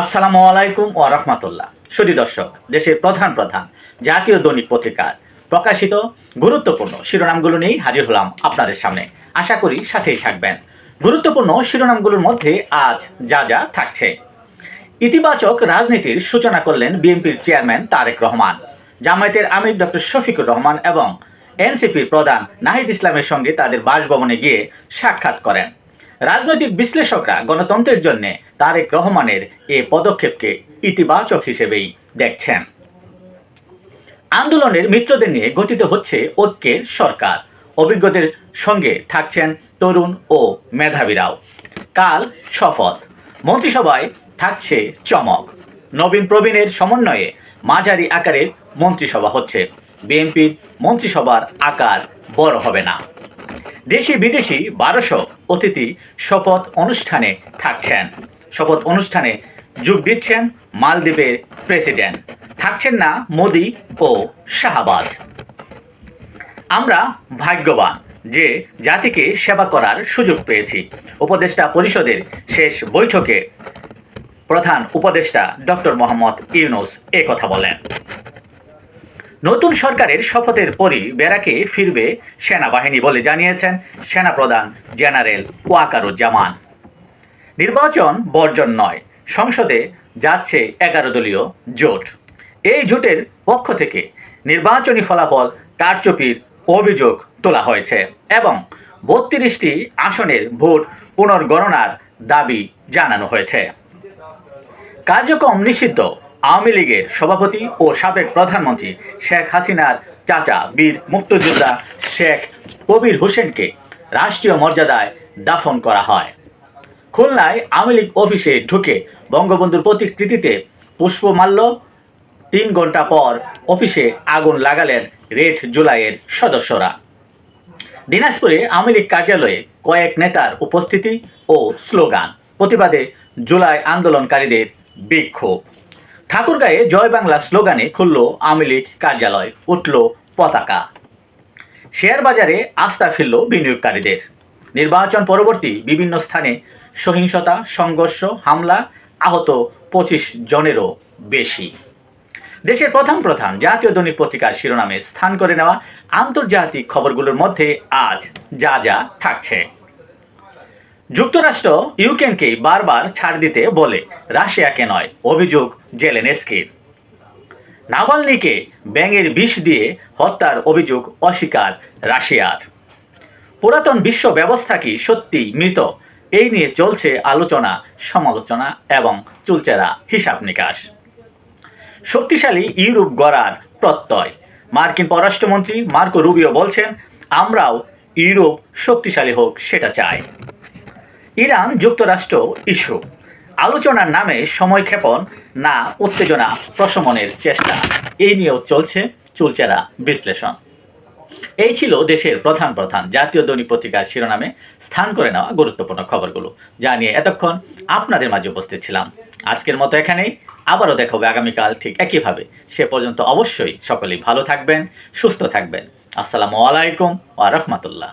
আসসালামু আলাইকুম ও রহমতুল্লাহ। সুদী দর্শক, দেশের প্রধান প্রধান জাতীয় দৈনিক পত্রিকার প্রকাশিত গুরুত্বপূর্ণ শিরোনামগুলো নিয়েই হাজির হলাম আপনাদের সামনে। আশা করি সাথেই থাকবেন। গুরুত্বপূর্ণ শিরোনামগুলোর মধ্যে আজ যা যা থাকছে। ইতিবাচক রাজনীতির সূচনা করলেন বিএনপির চেয়ারম্যান তারেক রহমান। জামায়াতের আমির ডক্টর শফিকুর রহমান এবং এনসিপির প্রধান নাহিদ ইসলামের সঙ্গে তাদের বাসভবনে গিয়ে সাক্ষাৎ করেন। রাজনৈতিক বিশ্লেষকরা গণতন্ত্রের জন্য তারেক রহমানের এ পদক্ষেপকে ইতিবাচক হিসেবেই দেখছেন। আন্দোলনের মিত্রদের নিয়ে গঠিত হচ্ছে ঐক্যের সরকার। অভিজ্ঞদের সঙ্গে থাকছেন তরুণ ও মেধাবীরাও। কাল শপথ। মন্ত্রিসভায় থাকছে চমক। নবীন প্রবীণের সমন্বয়ে মাঝারি আকারের মন্ত্রিসভা হচ্ছে। বিএনপির মন্ত্রিসভার আকার বড় হবে না। দেশি বিদেশি বারোশো অতিথি শপথ অনুষ্ঠানে থাকছেন। শপথ অনুষ্ঠানে যোগ দিচ্ছেন মালদ্বীপের প্রেসিডেন্ট। থাকছেন না মোদি ও শাহবাজ। আমরা ভাগ্যবান যে জাতিকে সেবা করার সুযোগ পেয়েছি। উপদেষ্টা পরিষদের শেষ বৈঠকে প্রধান উপদেষ্টা ডক্টর মোহাম্মদ ইউনুস কথা বলেন। নতুন সরকারের শপথের পরই বেরাকে ফিরবে সেনাবাহিনী বলে জানিয়েছেন সেনাপ্রধান জেনারেল ওয়াকারুজ্জামান। নির্বাচন বর্জন নয়, সংসদে যাচ্ছে এগারো দলীয় জোট। এই জোটের পক্ষ থেকে নির্বাচনী ফলাফল কারচুপির অভিযোগ তোলা হয়েছে এবং বত্রিশটি আসনের ভোট পুনর্গণনার দাবি জানানো হয়েছে। কার্যক্রম নিষিদ্ধ আওয়ামী লীগের সভাপতি ও সাবেক প্রধানমন্ত্রী শেখ হাসিনার চাচা বীর মুক্তিযোদ্ধা শেখ কবির হোসেনকে রাষ্ট্রীয় মর্যাদায় দাফন করা হয়। খুলনায় আওয়ামী লীগ অফিসে ঢুকে বঙ্গবন্ধুর প্রতিকৃতিতে পুষ্পমাল্য তিন ঘণ্টা পর অফিসে আগুন লাগালেন রেড জুলাইয়ের সদস্যরা। দিনাজপুরে আওয়ামী লীগ কার্যালয়ে কয়েক নেতার উপস্থিতি ও স্লোগান। প্রতিবাদে জুলাই আন্দোলনকারীদের বিক্ষোভ। ঠাকুরগাঁয়ে জয় বাংলা স্লোগানে খুলল আওয়ামী লীগ কার্যালয়, উঠল পতাকা। শেয়ার বাজারে আস্থা ফিরল বিনিয়োগকারীদের। নির্বাচন পরবর্তী বিভিন্ন স্থানে সহিংসতা, সংঘর্ষ, হামলা, আহত পঁচিশ জনেরও বেশি। দেশের প্রধান প্রধান জাতীয় দৈনিক পত্রিকার শিরোনামে স্থান করে নেওয়া আন্তর্জাতিক খবরগুলোর মধ্যে আজ যা যা থাকছে। যুক্তরাষ্ট্র ইউক্রেনকে বারবার ছাড় দিতে বলে, রাশিয়াকে নয়, অভিযোগ জেলেনেস্কির। নাভালনিকে ব্যাঙের বিষ দিয়ে হত্যার অভিযোগ অস্বীকার রাশিয়ার। পুরাতন বিশ্ব ব্যবস্থা কি সত্যি মৃত? এই নিয়ে চলছে আলোচনা, সমালোচনা এবং চুলচেরা হিসাব নিকাশ। শক্তিশালী ইউরোপ গড়ার প্রত্যয়। মার্কিন পররাষ্ট্রমন্ত্রী মার্কো রুবিও বলছেন, আমরাও ইউরোপ শক্তিশালী হোক, সেটা চাই। ইরান যুক্তরাষ্ট্র ইস্যু আলোচনার নামে সময়ক্ষেপণ না উত্তেজনা প্রশমনের চেষ্টা। এই নিয়েও চলছে চুলচেরা বিশ্লেষণ। এই ছিল দেশের প্রধান প্রধান জাতীয় দৈনিক পত্রিকার শিরোনামে স্থান করে নেওয়া গুরুত্বপূর্ণ খবরগুলো। যা নিয়ে এতক্ষণ আপনাদের মাঝে উপস্থিত ছিলাম। আজকের মতো এখানেই। আবারও দেখা হবে আগামীকাল ঠিক একইভাবে। সে পর্যন্ত অবশ্যই সকলেই ভালো থাকবেন, সুস্থ থাকবেন। আসসালামু আলাইকুম ওয়া রাহমাতুল্লাহ।